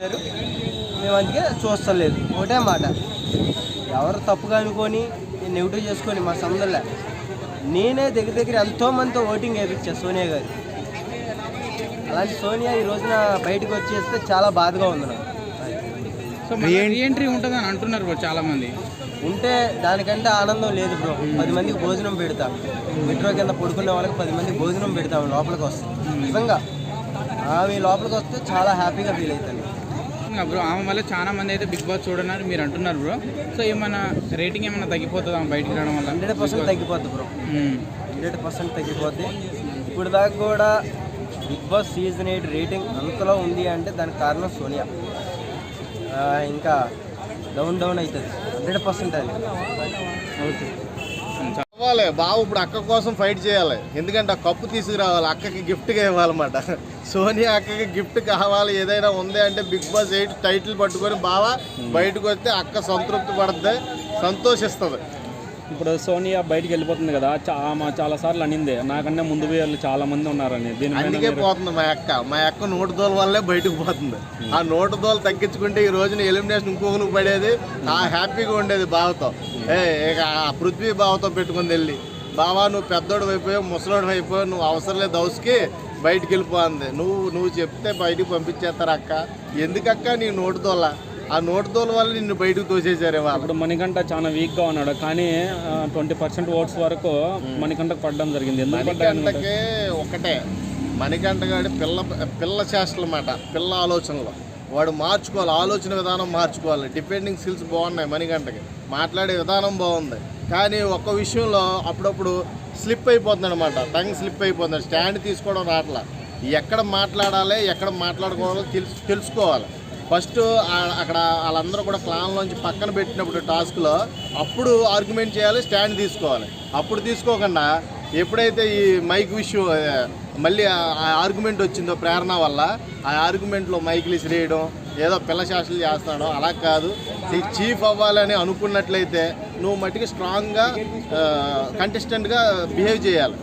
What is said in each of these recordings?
చేశారు. మేము అందుకే చూస్తలేదు. ఒకటే మాట. ఎవరు తప్పుగా అనుకొని నెగిటివ్ చేసుకొని మా సంబంధంలో. నేనే దగ్గర దగ్గర ఎంతో మందితో ఓటింగ్ వేయించా సోనియా గారు అలాంటి సోనియా ఈ రోజున బయటకు వచ్చేస్తే చాలా బాధగా ఉంది నాకు. సో రీఎంట్రీ ఉంటుందని అంటున్నారు బ్రో చాలా మంది ఉంటే దానికంటే ఆనందం లేదు బ్రో. పది మందికి భోజనం పెడతాం. మెట్రో కింద పడుకునే వాళ్ళకి పది మందికి భోజనం పెడతాం లోపలికి వస్తాం. నిజంగా ఆమె లోపలికి వస్తే చాలా హ్యాపీగా ఫీల్ అవుతాను. ఇంకా బ్రో ఆమె వల్ల చాలా మంది అయితే బిగ్ బాస్ చూడన్నారు మీరు అంటున్నారు బ్రో సో ఏమైనా రేటింగ్ ఏమైనా తగ్గిపోతుందా ఆమె బయటికి రావడం వల్ల? హండ్రెడ్ పర్సెంట్ తగ్గిపోద్ది బ్రో మ్మ్. హండ్రెడ్ పర్సెంట్ తగ్గిపోద్ది. ఇప్పుడు దాకా కూడా Bigg Boss season eight rating అంతలో ఉంది అంటే దానికి కారణం సోనియా. ఇంకా డౌన్ డౌన్ అవుతుంది. హండ్రెడ్ పర్సెంట్ అది. ఓకే అవ్వాలి బావ ఇప్పుడు అక్క కోసం ఫైట్ చేయాలి. ఎందుకంటే ఆ కప్పు తీసుకురావాలి. అక్కకి గిఫ్ట్గా ఇవ్వాలన్నమాట. సోనియా అక్కకి గిఫ్ట్ కావాలి. ఏదైనా ఉంది అంటే బిగ్ బాస్ ఎయిట్ టైటిల్ పట్టుకొని బావ బయటకు వస్తే అక్క సంతృప్తి పడుతుంది సంతోషిస్తుంది. ఇప్పుడు సోనియా బయటికి వెళ్ళిపోతుంది కదా ఆమె చాలా సార్లు అనింది. నాకన్నా ముందు వాళ్ళు చాలా మంది ఉన్నారని. దీని మీద అందుకే మీరు- పోతుంది మా అక్క. మా అక్క నోటు దోల వల్లే బయటకు పోతుంది. ఆ నోటు దోల తగ్గించుకుంటే ఈ రోజున ఎలిమినేషన్ ఇంకొకరికి పడేది. ఆ హ్యాపీగా ఉండేది బావతో. ఏ ఇక ఆ పృథ్వీ బావతో పెట్టుకుని వెళ్ళి. బావా నువ్వు పెద్దోడు అయిపోయావు ముసలోడు అయిపోయావు నువ్వు అవసరం లేదు హౌస్కి బయటికి వెళ్ళిపోంది నువ్వు నువ్వు చెప్తే బయటికి పంపించేస్తారు అక్క. ఎందుకక్క నీ నోటు దోల? ఆ నోటు దోల వల్ల నిన్ను బయటకు తోసేశారు వాళ్ళు. ఇప్పుడు మణికంఠ చాలా వీక్గా ఉన్నాడు. కానీ ట్వంటీ పర్సెంట్ ఓట్స్ వరకు మణికంఠకు పడడం జరిగింది? మణికంటకే ఒకటే. మణికంట గాడి పిల్ల పిల్ల చేష్టలు అన్నమాట పిల్ల ఆలోచనలు. వాడు మార్చుకోవాలి ఆలోచన విధానం మార్చుకోవాలి. డిపెండింగ్ స్కిల్స్ బాగున్నాయి మణికంటకి మాట్లాడే విధానం బాగుంది. కానీ ఒక్క విషయంలో అప్పుడప్పుడు స్లిప్ అయిపోతుంది అనమాట టంగ్ స్లిప్ అయిపోతుంది స్టాండ్ తీసుకోవడం రావట్లా. ఎక్కడ మాట్లాడాలి ఎక్కడ మాట్లాడుకోవాలో తెలుసు తెలుసుకోవాలి. ఫస్ట్ అక్కడ వాళ్ళందరూ కూడా క్లాన్లోంచి పక్కన పెట్టినప్పుడు టాస్క్లో అప్పుడు ఆర్గ్యుమెంట్ చేయాలి స్టాండ్ తీసుకోవాలి. అప్పుడు తీసుకోకుండా ఎప్పుడైతే ఈ మైక్ విషయం మళ్ళీ ఆ ఆర్గ్యుమెంట్ వచ్చిందో ప్రేరణ వల్ల ఆ ఆర్గ్యుమెంట్లో మైకులు ఇసిరేయడం ఏదో పిల్ల శాసనలు చేస్తాడో అలా కాదు. ఈ చీఫ్ అవ్వాలని అనుకున్నట్లయితే నువ్వు మట్టికి స్ట్రాంగ్గా కంటెస్టెంట్గా బిహేవ్ చేయాలి.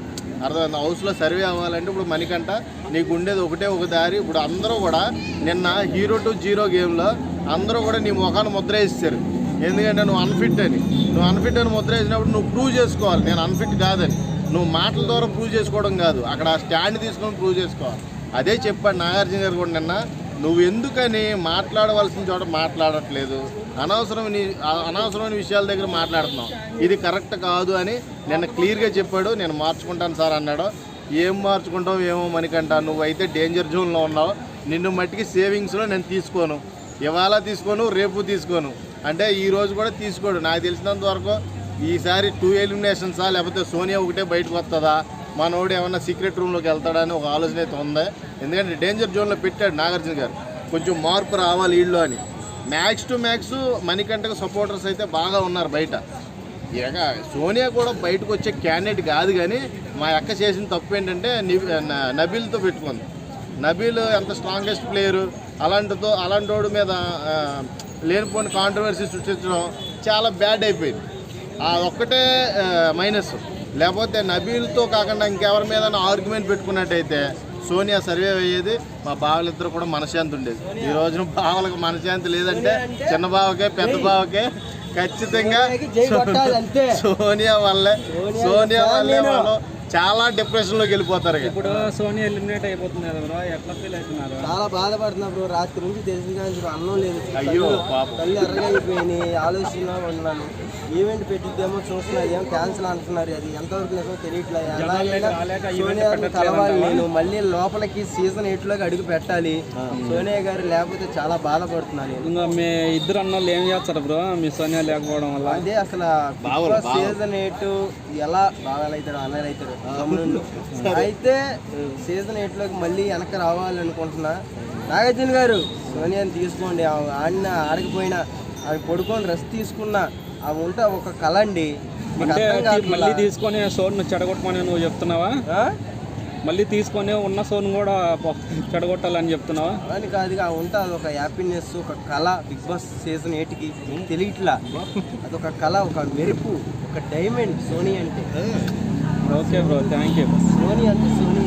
అర్థమైంది? హౌస్లో సర్వే అవ్వాలంటే ఇప్పుడు మనకంట నీకు ఉండేది ఒకటే ఒక దారి ఇప్పుడు అందరూ కూడా నిన్న హీరో టు జీరో గేమ్లో అందరూ కూడా నీ ముఖాన్ని ముద్ర వేస్తారు ఎందుకంటే నువ్వు అన్ఫిట్ అని. నువ్వు అన్ఫిట్ అని ముద్ర వేసినప్పుడు నువ్వు ప్రూవ్ చేసుకోవాలి. నేను అన్ఫిట్ కాదని. నువ్వు మాటల ద్వారా ప్రూవ్ చేసుకోవడం కాదు. అక్కడ స్టాండ్ తీసుకొని ప్రూవ్ చేసుకోవాలి. అదే చెప్పాడు నాగార్జున గారు కూడా నిన్న నువ్వు ఎందుకని మాట్లాడవలసిన చోట మాట్లాడట్లేదు. అనవసరమైన అనవసరమైన విషయాల దగ్గర మాట్లాడుతున్నావు. ఇది కరెక్ట్ కాదు అని నిన్న క్లియర్గా చెప్పాడు. నేను మార్చుకుంటాను సార్ అన్నాడు. ఏం మార్చుకుంటావు ఏమో మనకంట నువ్వైతే డేంజర్ జోన్లో ఉన్నావు. నిన్ను మట్టికి సేవింగ్స్లో నేను తీసుకోను. ఇవాళ తీసుకోను రేపు తీసుకోను. అంటే ఈ రోజు కూడా తీసుకోడు. నాకు తెలిసినంత వరకు ఈసారి టూ ఎలిమినేషన్సా లేకపోతే సోనియా ఒకటే బయటకు వస్తుందా? మనోడు ఏమన్నా సీక్రెట్ రూమ్లోకి వెళ్తాడని ఒక ఆలోచన అయితే ఉంది. ఎందుకంటే డేంజర్ జోన్లో పెట్టాడు నాగార్జున గారు. కొంచెం మార్పు రావాలి వీళ్ళు అని. మ్యాక్స్ టు మ్యాక్స్ మణికంటకు సపోర్టర్స్ అయితే బాగా ఉన్నారు బయట. ఇక సోనియా కూడా బయటకు వచ్చే క్యాండిడేట్ కాదు కానీ మా అక్క చేసిన తప్పు ఏంటంటే న- నబీల్తో పెట్టుకుంది. నబీల్ ఎంత స్ట్రాంగెస్ట్ ప్లేయరు అలాంటితో అలాంటి మీద లేనిపోయిన లేనిపోని కాంట్రవర్సీ సృష్టించడం చాలా బ్యాడ్ అయిపోయింది. ఆ ఒక్కటే మైనస్ లేకపోతే నబీల్తో కాకుండా ఇంకెవరి మీద ఆర్గ్యుమెంట్ పెట్టుకున్నట్టయితే సోనియా సర్వే అయ్యేది మా బావలిద్దరు కూడా మనశాంతి ఉండేది. ఈ రోజున బావలకు మనశాంతి లేదంటే చిన్న బావకే పెద్ద బావకే ఖచ్చితంగా సోనియా వల్లే సోనియా వల్లే వాళ్ళు చాలా డిప్రెషన్లోకి వెళ్ళిపోతారు ఇక. ఇప్పుడు సోనియా ఎలిమినేట్ అయిపోతుంది కదా బ్రో ఎట్లా ఫీల్ అవుతున్నారు? చాలా బాధపడుతున్నా బ్రో రాత్రి నుంచి తెలిసిన కానీ అన్నం లేదు. అయ్యో, ఎర్రగా అయిపోయినాయి ఆలోచన ఉన్నాను. ఈవెంట్ పెట్టిద్దేమో చూస్తున్నారు ఏమో క్యాన్సిల్ అంటున్నారు అది ఎంతవరకు నిజమో తెలియట్లేదు సోనియా? కలవాలి నేను మళ్ళీ లోపలికి సీజన్ ఎయిట్లోకి అడుగు పెట్టాలి. సోనియా గారు లేకపోతే చాలా బాధపడుతున్నాను నేను. ఇంకా మీ ఇద్దరు అన్నోళ్ళు ఏం చేస్తారు బ్రో? మీ సోనియా లేకపోవడం వల్ల? అదే అసలు సీజన్ ఎయిట్ ఎలా బాగాలు అవుతాడు అవుతాడు తమ్ముడు అయితే సీజన్ ఎయిట్లోకి మళ్ళీ వెనక రావాలనుకుంటున్నా. నాగార్జున గారు సోనియాని తీసుకోండి. ఆడిన ఆడకపోయినా ఆమె పడుకొని రెస్ట్ తీసుకున్నా ఆమె ఉంటే ఒక కళ అండి. మళ్ళీ తీసుకొని సోన్ చెడగొట్టమని నువ్వు చెప్తున్నావా? ఆ? మళ్ళీ తీసుకొని ఉన్న సోన్ కూడా చెడగొట్టాలని చెప్తున్నావా? అని కాదు ఉంటే అదొక హ్యాపీనెస్ ఒక కళ బిగ్ బాస్ సీజన్ ఎయిట్కి. తెలియట్లా? అదొక కళ ఒక మెరుపు ఒక డైమండ్ సోనీ అంటే. Okay bro thank you Soni అంటే సోనీ.